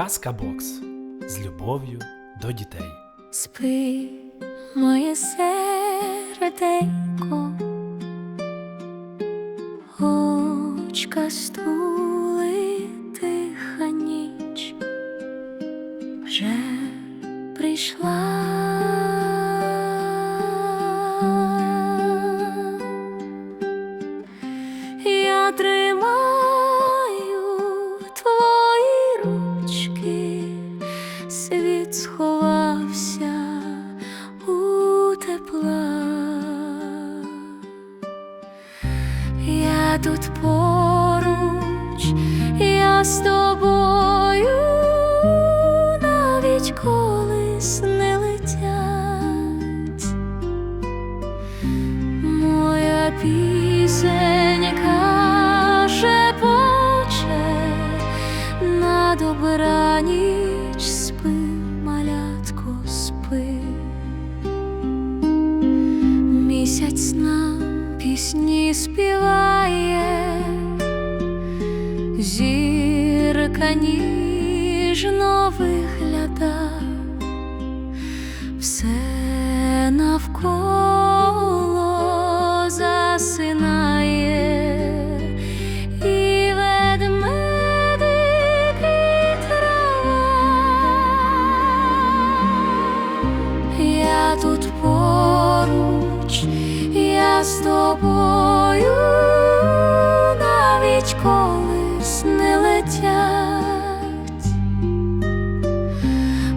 Казка Бокс з любов'ю до дітей. Спи, моє серденько, очка стули тиха ніч, вже прийшла. Сховався у тепла. Я тут поруч, я з тобою, навіть коли сни летять. Моя пісенька шепоче на добраніч пісні співає, зірка ніжно вигляда, все навколо засинає, з тобою, навіть коли сни летять.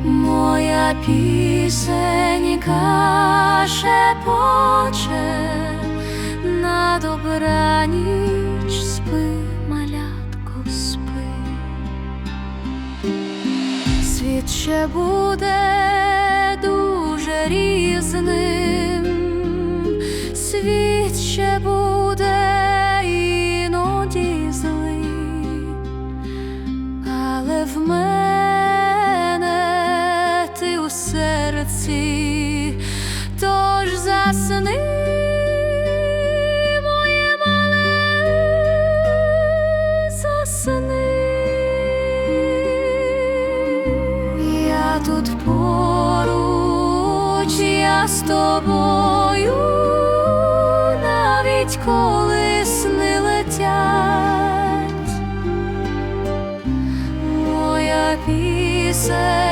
Моя пісенька шепоче на добраніч спи, малятко, спи. Світ ще буде дуже різним, ще буде іноді злий, але в мене ти у серці, тож засни. Тут поруч, я з тобою, навіть коли сни летять. Моя пісенька